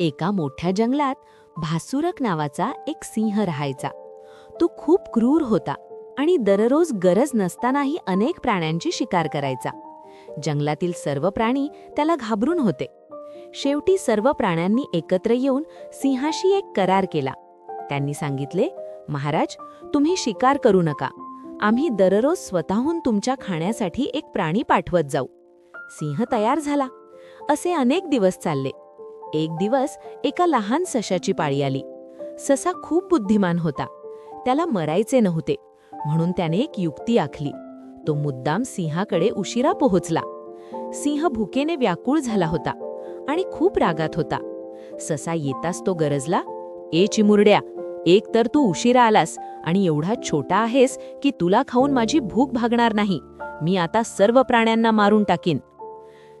एका मोठ्या जंगलात भासुरक नावाचा एक सिंह राहायचा. तो खूप क्रूर होता आणि दररोज गरज नसतानाही अनेक प्राण्यांची शिकार करायचा. जंगलातील सर्व प्राणी त्याला घाबरून होते. शेवटी सर्व प्राण्यांनी एकत्र येऊन सिंहाशी एक करार केला. त्यांनी सांगितले महाराज तुम्ही शिकार करू नका. आम्ही दररोज स्वतःहून तुमच्या खाण्यासाठी एक प्राणी पाठवत जाऊ. सिंह तयार झाला. असे अनेक दिवस चालले. एक दिवस एका लहान सशाची पाळी आली. ससा खूप बुद्धिमान होता. त्याला मरायचे नव्हते म्हणून त्याने एक युक्ती आखली. तो मुद्दाम सिंहाकडे उशिरा पोहोचला. सिंह भुकेने व्याकुळ झाला होता आणि खूप रागात होता. ससा येताच तो गरजला ए चिमुरड्या एक तर तू उशिरा आलास आणि एवढा छोटा आहेस की तुला खाऊन माझी भूक भागणार नाही. मी आता सर्व प्राण्यांना मारून टाकीन.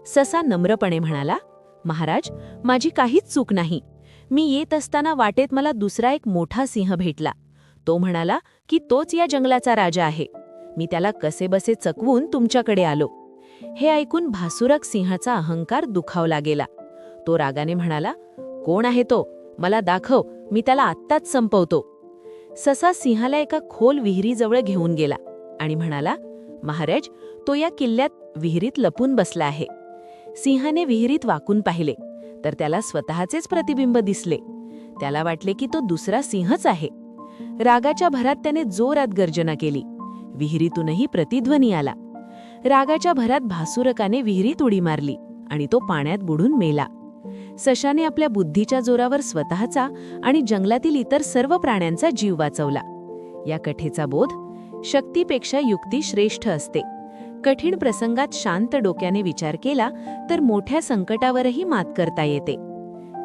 ससा नम्रपणे म्हणाला महाराज माझी काहीच चूक नाही. मी येत असताना वाटेत मला दुसरा एक मोठा सिंह भेटला. तो म्हणाला की तोच या जंगलाचा राजा आहे. मी त्याला कसेबसे चकवून तुमच्याकडे आलो. हे ऐकून भासुरक सिंहाचा अहंकार दुखावला गेला. तो रागाने म्हणाला कोण आहे तो? मला दाखव मी त्याला आत्ताच संपवतो. ससा सिंहाला एका खोल विहिरीजवळ घेऊन गेला आणि म्हणाला महाराज तो या किल्ल्यात विहिरीत लपून बसला आहे. सिंहाने विहिरीत वाकून पाहिले. तर त्याला स्वतःचेच प्रतिबिंब दिसले. त्याला वाटले की तो दुसरा सिंहच आहे. रागाच्या भरात त्याने जोरात गर्जना केली. विहिरीतूनही प्रतिध्वनी आला. रागाच्या भरात भासुरकाने विहिरीत उडी मारली आणि तो पाण्यात बुडून मेला. सशाने आपल्या बुद्धीच्या जोरावर स्वतःचा आणि जंगलातील इतर सर्व प्राण्यांचा जीव वाचवला. या कथेचा बोध शक्तीपेक्षा युक्ती श्रेष्ठ असते. कठीण प्रसंगात शांत डोक्याने विचार केला तर मोठ्या संकटावरही मात करता येते.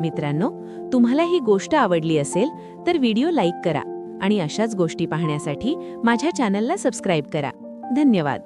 मित्रांनो तुम्हाला ही गोष्ट आवडली असेल तर व्हिडिओ लाईक करा आणि अशाच गोष्टी पाहण्यासाठी माझ्या चॅनलला सबस्क्राईब करा. धन्यवाद.